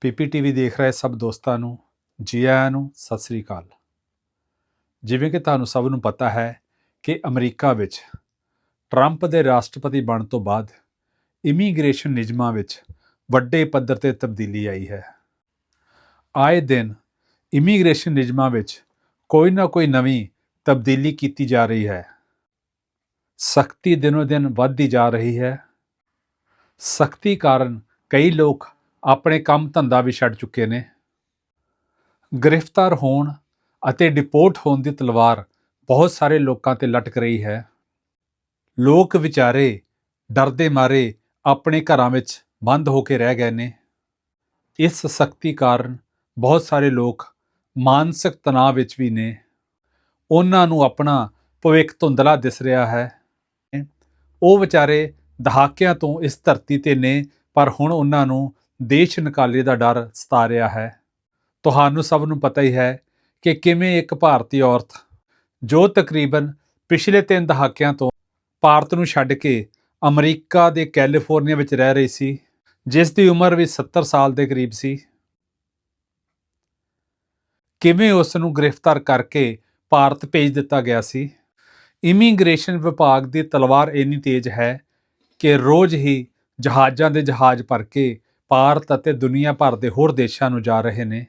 ਪੀਪੀਟੀਵੀ ਦੇਖ ਰਹੇ ਸਭ ਦੋਸਤਾਂ ਨੂੰ ਜੀ ਆਇਆਂ ਨੂੰ ਸਤਿ ਸ੍ਰੀ ਅਕਾਲ। ਜਿਵੇਂ ਕਿ ਤੁਹਾਨੂੰ ਸਭ ਨੂੰ ਪਤਾ ਹੈ ਕਿ ਅਮਰੀਕਾ ਵਿੱਚ ਟਰੰਪ ਦੇ ਰਾਸ਼ਟਰਪਤੀ ਬਣਨ ਤੋਂ ਬਾਅਦ ਇਮੀਗ੍ਰੇਸ਼ਨ ਨਿਯਮਾਂ ਵਿੱਚ ਵੱਡੇ ਪੱਧਰ ਤੇ ਤਬਦੀਲੀ ਆਈ ਹੈ। ਆਏ ਦਿਨ ਇਮੀਗ੍ਰੇਸ਼ਨ ਨਿਯਮਾਂ ਵਿੱਚ ਕੋਈ ਨਾ ਕੋਈ ਨਵੀਂ ਤਬਦੀਲੀ ਕੀਤੀ ਜਾ ਰਹੀ ਹੈ। ਸਖਤੀ ਦਿਨੋ ਦਿਨ ਵੱਧਦੀ ਜਾ ਰਹੀ ਹੈ। ਸਖਤੀ ਕਾਰਨ ਕਈ ਲੋਕ ਆਪਣੇ ਕੰਮ ਧੰਦਾ ਵੀ ਛੱਡ ਚੁੱਕੇ ਨੇ। ਗ੍ਰਿਫਤਾਰ ਹੋਣ ਅਤੇ ਡਿਪੋਰਟ ਹੋਣ ਦੀ ਤਲਵਾਰ ਬਹੁਤ ਸਾਰੇ ਲੋਕਾਂ ਤੇ ਲਟਕ ਰਹੀ ਹੈ। ਲੋਕ ਵਿਚਾਰੇ ਡਰਦੇ ਮਾਰੇ ਆਪਣੇ ਘਰਾਂ ਵਿੱਚ ਬੰਦ ਹੋ ਕੇ ਰਹਿ ਗਏ ਨੇ। ਇਸ ਸਖਤੀ ਕਾਰਨ ਬਹੁਤ ਸਾਰੇ ਲੋਕ ਮਾਨਸਿਕ ਤਣਾਅ ਵਿੱਚ ਵੀ ਨੇ। ਉਹਨਾਂ ਨੂੰ ਆਪਣਾ ਭਵਿੱਖ ਧੁੰਦਲਾ ਦਿਸ ਰਿਹਾ ਹੈ। ਉਹ ਵਿਚਾਰੇ ਦਹਾਕਿਆਂ ਤੋਂ ਇਸ ਧਰਤੀ ਤੇ ਨੇ, ਪਰ ਹੁਣ ਉਹਨਾਂ ਨੂੰ ਦੇਸ਼ ਨਿਕਾਲੇ ਦਾ ਡਰ ਸਤਾ ਰਿਹਾ ਹੈ। ਤੁਹਾਨੂੰ ਸਭ ਨੂੰ ਪਤਾ ਹੀ ਹੈ ਕਿ ਕਿਵੇਂ ਇੱਕ ਭਾਰਤੀ ਔਰਤ, ਜੋ ਤਕਰੀਬਨ ਪਿਛਲੇ 3 ਦਹਾਕਿਆਂ ਤੋਂ ਭਾਰਤ ਨੂੰ ਛੱਡ ਕੇ ਅਮਰੀਕਾ ਦੇ ਕੈਲੀਫੋਰਨੀਆ ਵਿੱਚ ਰਹਿ ਰਹੀ ਸੀ, ਜਿਸ ਦੀ ਉਮਰ ਵੀ 70 ਸਾਲ ਦੇ ਕਰੀਬ ਸੀ। ਕਿਵੇਂ ਉਸ ਨੂੰ ਗ੍ਰਿਫਤਾਰ ਕਰਕੇ ਭਾਰਤ ਭੇਜ ਦਿੱਤਾ ਗਿਆ ਸੀ? ਇਮੀਗ੍ਰੇਸ਼ਨ ਵਿਭਾਗ ਦੀ ਤਲਵਾਰ ਇੰਨੀ ਤੇਜ਼ ਹੈ ਕਿ ਰੋਜ਼ ਹੀ ਜਹਾਜ਼ਾਂ ਦੇ ਜਹਾਜ਼ ਭਰ ਕੇ ਭਾਰਤ ਅਤੇ ਦੁਨੀਆ ਭਰ ਦੇ ਹੋਰ ਦੇਸ਼ਾਂ ਨੂੰ ਜਾ ਰਹੇ ਨੇ।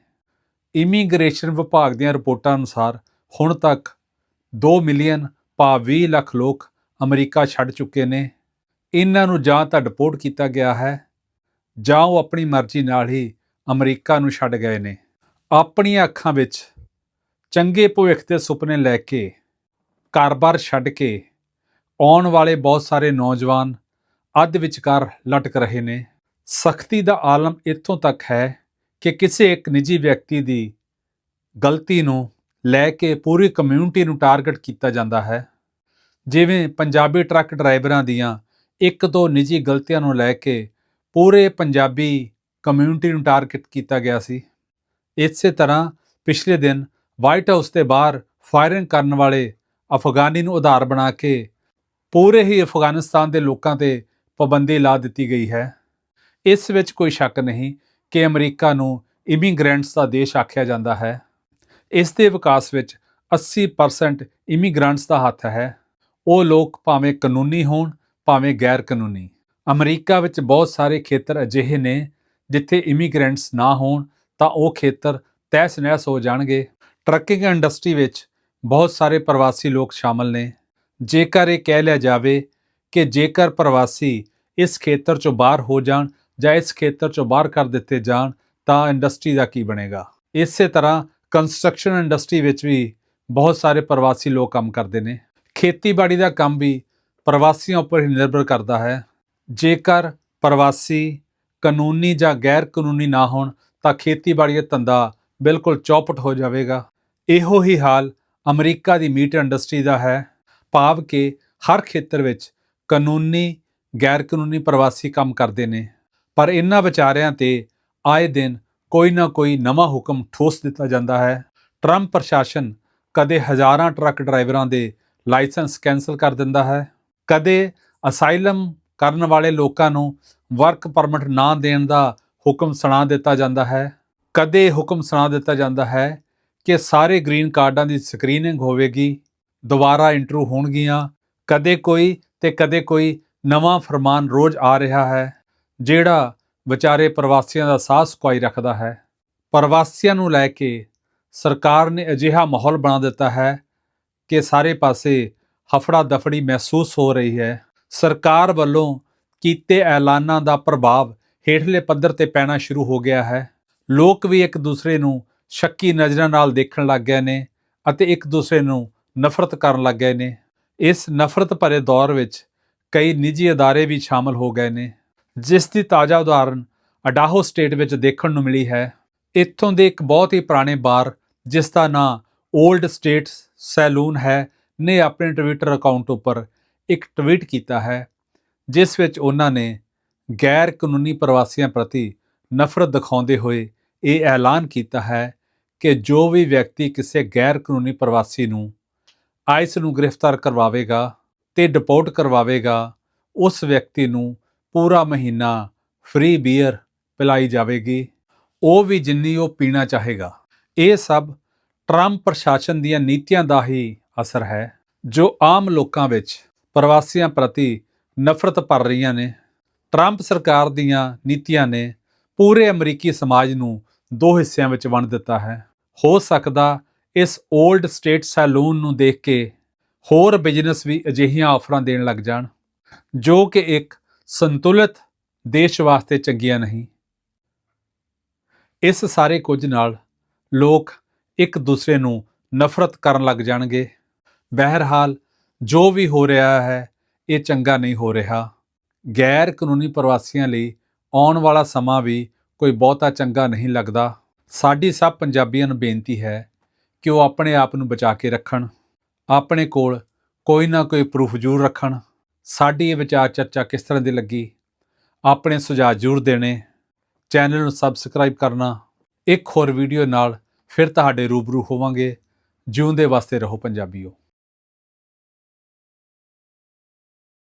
ਇਮੀਗ੍ਰੇਸ਼ਨ ਵਿਭਾਗ ਦੀਆਂ ਰਿਪੋਰਟਾਂ ਅਨੁਸਾਰ ਹੁਣ ਤੱਕ 2 ਮਿਲੀਅਨ ਪਾ 20 ਲੱਖ ਲੋਕ ਅਮਰੀਕਾ ਛੱਡ ਚੁੱਕੇ ਨੇ। ਇਹਨਾਂ ਨੂੰ ਜਾਂ ਤਾਂ ਡਿਪੋਰਟ ਕੀਤਾ ਗਿਆ ਹੈ ਜਾਂ ਉਹ ਆਪਣੀ ਮਰਜ਼ੀ ਨਾਲ ਹੀ ਅਮਰੀਕਾ ਨੂੰ ਛੱਡ ਗਏ ਨੇ। ਆਪਣੀਆਂ ਅੱਖਾਂ ਵਿੱਚ ਚੰਗੇ ਭਵਿੱਖ ਦੇ ਸੁਪਨੇ ਲੈ ਕੇ, ਕਾਰੋਬਾਰ ਛੱਡ ਕੇ ਆਉਣ ਵਾਲੇ ਬਹੁਤ ਸਾਰੇ ਨੌਜਵਾਨ ਅੱਧ ਵਿਚਕਾਰ ਲਟਕ ਰਹੇ ਨੇ। ਸਖਤੀ ਦਾ ਆਲਮ ਇੱਥੋਂ ਤੱਕ ਹੈ ਕਿ ਕਿਸੇ ਇੱਕ ਨਿੱਜੀ ਵਿਅਕਤੀ ਦੀ ਗਲਤੀ ਨੂੰ ਲੈ ਕੇ ਪੂਰੀ ਕਮਿਊਨਿਟੀ ਨੂੰ ਟਾਰਗੇਟ ਕੀਤਾ ਜਾਂਦਾ ਹੈ। ਜਿਵੇਂ ਪੰਜਾਬੀ ਟਰੱਕ ਡਰਾਈਵਰਾਂ ਦੀਆਂ ਇੱਕ ਦੋ ਨਿੱਜੀ ਗਲਤੀਆਂ ਨੂੰ ਲੈ ਕੇ ਪੂਰੇ ਪੰਜਾਬੀ ਕਮਿਊਨਿਟੀ ਨੂੰ ਟਾਰਗੇਟ ਕੀਤਾ ਗਿਆ ਸੀ। ਇਸੇ ਤਰ੍ਹਾਂ ਪਿਛਲੇ ਦਿਨ ਵਾਈਟ ਹਾਊਸ ਦੇ ਬਾਹਰ ਫਾਇਰਿੰਗ ਕਰਨ ਵਾਲੇ ਅਫਗਾਨੀ ਨੂੰ ਆਧਾਰ ਬਣਾ ਕੇ ਪੂਰੇ ਹੀ ਅਫਗਾਨਿਸਤਾਨ ਦੇ ਲੋਕਾਂ ਤੇ ਪਾਬੰਦੀ ਲਾ ਦਿੱਤੀ ਗਈ ਹੈ। ਇਸ ਵਿੱਚ ਕੋਈ ਸ਼ੱਕ ਨਹੀਂ ਕਿ ਅਮਰੀਕਾ ਨੂੰ ਇਮੀਗ੍ਰੈਂਟਸ ਦਾ ਦੇਸ਼ ਆਖਿਆ ਜਾਂਦਾ ਹੈ। ਇਸ ਦੇ ਵਿਕਾਸ ਵਿੱਚ 80% ਇਮੀਗ੍ਰੈਂਟਸ ਦਾ ਹੱਥ ਹੈ। ਉਹ ਲੋਕ ਭਾਵੇਂ ਕਾਨੂੰਨੀ ਹੋਣ, ਭਾਵੇਂ ਗੈਰ ਕਾਨੂੰਨੀ ਅਮਰੀਕਾ ਵਿੱਚ ਬਹੁਤ ਸਾਰੇ ਖੇਤਰ ਅਜਿਹੇ ਨੇ ਜਿੱਥੇ ਇਮੀਗ੍ਰੈਂਟਸ ਨਾ ਹੋਣ ਤਾਂ ਉਹ ਖੇਤਰ ਤਹਿਸ-ਨਹਿਸ ਹੋ ਜਾਣਗੇ। ਟਰੱਕਿੰਗ ਇੰਡਸਟਰੀ ਵਿੱਚ ਬਹੁਤ ਸਾਰੇ ਪ੍ਰਵਾਸੀ ਲੋਕ ਸ਼ਾਮਲ ਨੇ। ਜੇਕਰ ਇਹ ਕਹਿ ਲਿਆ ਜਾਵੇ ਕਿ ਜੇਕਰ ਪ੍ਰਵਾਸੀ ਇਸ ਖੇਤਰ ਚੋਂ ਬਾਹਰ ਹੋ ਜਾਣ ਜਾਂ ਇਸ ਖੇਤਰ ਚੋਂ ਬਾਹਰ ਕਰ ਦਿੱਤੇ ਜਾਣ, ਤਾਂ ਇੰਡਸਟਰੀ ਦਾ ਕੀ ਬਣੇਗਾ? ਇਸੇ ਤਰ੍ਹਾਂ ਕੰਸਟਰਕਸ਼ਨ ਇੰਡਸਟਰੀ ਵਿੱਚ ਵੀ ਬਹੁਤ ਸਾਰੇ ਪ੍ਰਵਾਸੀ ਲੋਕ ਕੰਮ ਕਰਦੇ ਨੇ। ਖੇਤੀਬਾੜੀ ਦਾ ਕੰਮ ਵੀ ਪ੍ਰਵਾਸੀਆਂ ਉੱਪਰ ਹੀ ਨਿਰਭਰ ਕਰਦਾ ਹੈ। ਜੇਕਰ ਪ੍ਰਵਾਸੀ ਕਾਨੂੰਨੀ ਜਾਂ ਗੈਰ ਕਾਨੂੰਨੀ ਨਾ ਹੋਣ, ਤਾਂ ਖੇਤੀਬਾੜੀ ਦਾ ਧੰਦਾ ਬਿਲਕੁਲ ਚੌਪਟ ਹੋ ਜਾਵੇਗਾ। ਇਹੋ ਹੀ ਹਾਲ ਅਮਰੀਕਾ ਦੀ ਮੀਟ ਇੰਡਸਟਰੀ ਦਾ ਹੈ। ਭਾਵ ਕਿ ਹਰ ਖੇਤਰ ਵਿੱਚ ਕਾਨੂੰਨੀ ਗੈਰ ਕਾਨੂੰਨੀ ਪ੍ਰਵਾਸੀ ਕੰਮ ਕਰਦੇ ਨੇ। ਪਰ ਇਹਨਾਂ ਵਿਚਾਰਿਆਂ ਤੇ ਆਏ ਦਿਨ ਕੋਈ ਨਾ ਕੋਈ ਨਵਾਂ ਹੁਕਮ ਠੋਸ ਦਿੱਤਾ ਜਾਂਦਾ ਹੈ। ਟਰੰਪ ਪ੍ਰਸ਼ਾਸਨ ਕਦੇ ਹਜ਼ਾਰਾਂ ਟਰੱਕ ਡਰਾਈਵਰਾਂ ਦੇ ਲਾਇਸੈਂਸ ਕੈਨਸਲ ਕਰ ਦਿੰਦਾ ਹੈ। ਕਦੇ ਅਸਾਈਲਮ ਕਰਨ ਵਾਲੇ ਲੋਕਾਂ ਨੂੰ ਵਰਕ ਪਰਮਿਟ ਨਾ ਦੇਣ ਦਾ ਹੁਕਮ ਸੁਣਾ ਦਿੱਤਾ ਜਾਂਦਾ ਹੈ। ਕਦੇ ਹੁਕਮ ਸੁਣਾ ਦਿੱਤਾ ਜਾਂਦਾ ਹੈ ਕਿ ਸਾਰੇ ਗ੍ਰੀਨ ਕਾਰਡਾਂ ਦੀ ਸਕਰੀਨਿੰਗ ਹੋਵੇਗੀ, ਦੁਬਾਰਾ ਇੰਟਰਵਿਊ ਹੋਣਗੀਆਂ, ਕਦੇ ਕੋਈ ਤੇ ਕਦੇ ਕੋਈ ਨਵਾਂ ਫਰਮਾਨ ਰੋਜ਼ ਆ ਰਿਹਾ ਹੈ। ਜਿਹੜਾ ਵਿਚਾਰੇ ਪ੍ਰਵਾਸੀਆਂ ਦਾ ਸਾਹ ਸੁਕਾਈ ਰੱਖਦਾ ਹੈ। ਪ੍ਰਵਾਸੀਆਂ ਨੂੰ ਲੈ ਕੇ ਸਰਕਾਰ ਨੇ ਅਜਿਹਾ ਮਾਹੌਲ ਬਣਾ ਦਿੱਤਾ ਹੈ ਕਿ ਸਾਰੇ ਪਾਸੇ ਹਫੜਾ ਦਫੜੀ ਮਹਿਸੂਸ ਹੋ ਰਹੀ ਹੈ। ਸਰਕਾਰ ਵੱਲੋਂ ਕੀਤੇ ਐਲਾਨਾਂ ਦਾ ਪ੍ਰਭਾਵ ਹੇਠਲੇ ਪੱਧਰ ਤੇ ਪੈਣਾ ਸ਼ੁਰੂ ਹੋ ਗਿਆ ਹੈ। ਲੋਕ ਵੀ ਇੱਕ ਦੂਸਰੇ ਨੂੰ ਸ਼ੱਕੀ ਨਜ਼ਰਾਂ ਨਾਲ ਦੇਖਣ ਲੱਗ ਗਏ ਨੇ ਅਤੇ ਇੱਕ ਦੂਸਰੇ ਨੂੰ ਨਫ਼ਰਤ ਕਰਨ ਲੱਗ ਗਏ ਨੇ। ਇਸ ਨਫ਼ਰਤ ਭਰੇ ਦੌਰ ਵਿੱਚ ਕਈ ਨਿੱਜੀ ਅਦਾਰੇ ਵੀ ਸ਼ਾਮਲ ਹੋ ਗਏ ਨੇ। ਜਿਸ ਦੀ ਤਾਜ਼ਾ ਉਦਾਹਰਨ ਅਡਾਹੋ ਸਟੇਟ ਵਿੱਚ ਦੇਖਣ ਨੂੰ ਮਿਲੀ ਹੈ, ਇੱਥੋਂ ਦੇ ਇੱਕ ਬਹੁਤ ਹੀ ਪੁਰਾਣੇ ਬਾਰ, ਜਿਸ ਦਾ ਨਾਂ 올ਡ ਸਟੇਟ ਸੈਲੂਨ ਹੈ, ਨੇ ਆਪਣੇ ਟਵਿੱਟਰ ਅਕਾਊਂਟ ਉੱਪਰ ਇੱਕ ਟਵੀਟ ਕੀਤਾ ਹੈ, ਜਿਸ ਵਿੱਚ ਉਹਨਾਂ ਨੇ ਗੈਰ ਕਾਨੂੰਨੀ ਪ੍ਰਵਾਸੀਆਂ ਪ੍ਰਤੀ ਨਫ਼ਰਤ ਦਿਖਾਉਂਦੇ ਹੋਏ ਇਹ ਐਲਾਨ ਕੀਤਾ ਹੈ ਕਿ ਜੋ ਵੀ ਵਿਅਕਤੀ ਕਿਸੇ ਗੈਰ ਕਾਨੂੰਨੀ ਪ੍ਰਵਾਸੀ ਨੂੰ ਆਈਸ ਨੂੰ ਗ੍ਰਿਫਤਾਰ ਕਰਵਾਵੇਗਾ ਤੇ ਡਿਪੋਰਟ ਕਰਵਾਵੇਗਾ, ਉਸ ਵਿਅਕਤੀ ਨੂੰ ਪੂਰਾ ਮਹੀਨਾ ਫ੍ਰੀ ਬੀਅਰ ਪਿਲਾਈ ਜਾਵੇਗੀ। ਉਹ ਵੀ ਜਿੰਨੀ ਉਹ ਪੀਣਾ ਚਾਹੇਗਾ। ਇਹ ਸਭ ਟਰੰਪ ਪ੍ਰਸ਼ਾਸਨ ਦੀਆਂ ਨੀਤੀਆਂ ਦਾ ਹੀ ਅਸਰ ਹੈ, ਜੋ ਆਮ ਲੋਕਾਂ ਵਿੱਚ ਪ੍ਰਵਾਸੀਆਂ ਪ੍ਰਤੀ ਨਫ਼ਰਤ ਭਰ ਰਹੀਆਂ ਨੇ। ਟਰੰਪ ਸਰਕਾਰ ਦੀਆਂ ਨੀਤੀਆਂ ਨੇ ਪੂਰੇ ਅਮਰੀਕੀ ਸਮਾਜ ਨੂੰ ਦੋ ਹਿੱਸਿਆਂ ਵਿੱਚ ਵੰਡ ਦਿੱਤਾ ਹੈ। ਹੋ ਸਕਦਾ ਇਸ 올ਡ ਸਟੇਟ ਸੈਲੂਨ ਨੂੰ ਦੇਖ ਕੇ ਹੋਰ ਬਿਜ਼ਨਸ ਵੀ ਅਜਿਹੀਆਂ ਆਫਰਾਂ ਦੇਣ ਲੱਗ ਜਾਣ, ਜੋ ਕਿ ਇੱਕ ਸੰਤੁਲਿਤ ਦੇਸ਼ ਵਾਸਤੇ ਚੰਗੀਆਂ ਨਹੀਂ। ਇਸ ਸਾਰੇ ਕੁਝ ਨਾਲ ਲੋਕ ਇੱਕ ਦੂਸਰੇ ਨੂੰ ਨਫ਼ਰਤ ਕਰਨ ਲੱਗ ਜਾਣਗੇ। ਬਹਿਰਹਾਲ, ਜੋ ਵੀ ਹੋ ਰਿਹਾ ਹੈ, ਇਹ ਚੰਗਾ ਨਹੀਂ ਹੋ ਰਿਹਾ। ਗੈਰ ਕਾਨੂੰਨੀ ਪ੍ਰਵਾਸੀਆਂ ਲਈ ਆਉਣ ਵਾਲਾ ਸਮਾਂ ਵੀ ਕੋਈ ਬਹੁਤਾ ਚੰਗਾ ਨਹੀਂ ਲੱਗਦਾ। ਸਾਡੀ ਸਭ ਪੰਜਾਬੀਆਂ ਨੂੰ ਬੇਨਤੀ ਹੈ ਕਿ ਉਹ ਆਪਣੇ ਆਪ ਨੂੰ ਬਚਾ ਕੇ ਰੱਖਣ। ਆਪਣੇ ਕੋਲ ਕੋਈ ਨਾ ਕੋਈ ਪ੍ਰੂਫ ਜ਼ਰੂਰ ਰੱਖਣ। ਸਾਡੀ ਇਹ ਵਿਚਾਰ ਚਰਚਾ ਕਿਸ ਤਰ੍ਹਾਂ ਦੀ ਲੱਗੀ? ਆਪਣੇ ਸੁਝਾਅ ਜ਼ਰੂਰ ਦੇਣੇ। ਚੈਨਲ ਨੂੰ ਸਬਸਕ੍ਰਾਈਬ ਕਰਨਾ। ਇੱਕ ਹੋਰ ਵੀਡੀਓ ਨਾਲ ਫਿਰ ਤੁਹਾਡੇ ਰੂਬਰੂ ਹੋਵਾਂਗੇ। ਜਿਉਂਦੇ ਵਾਸਤੇ ਰਹੋ ਪੰਜਾਬੀਓ।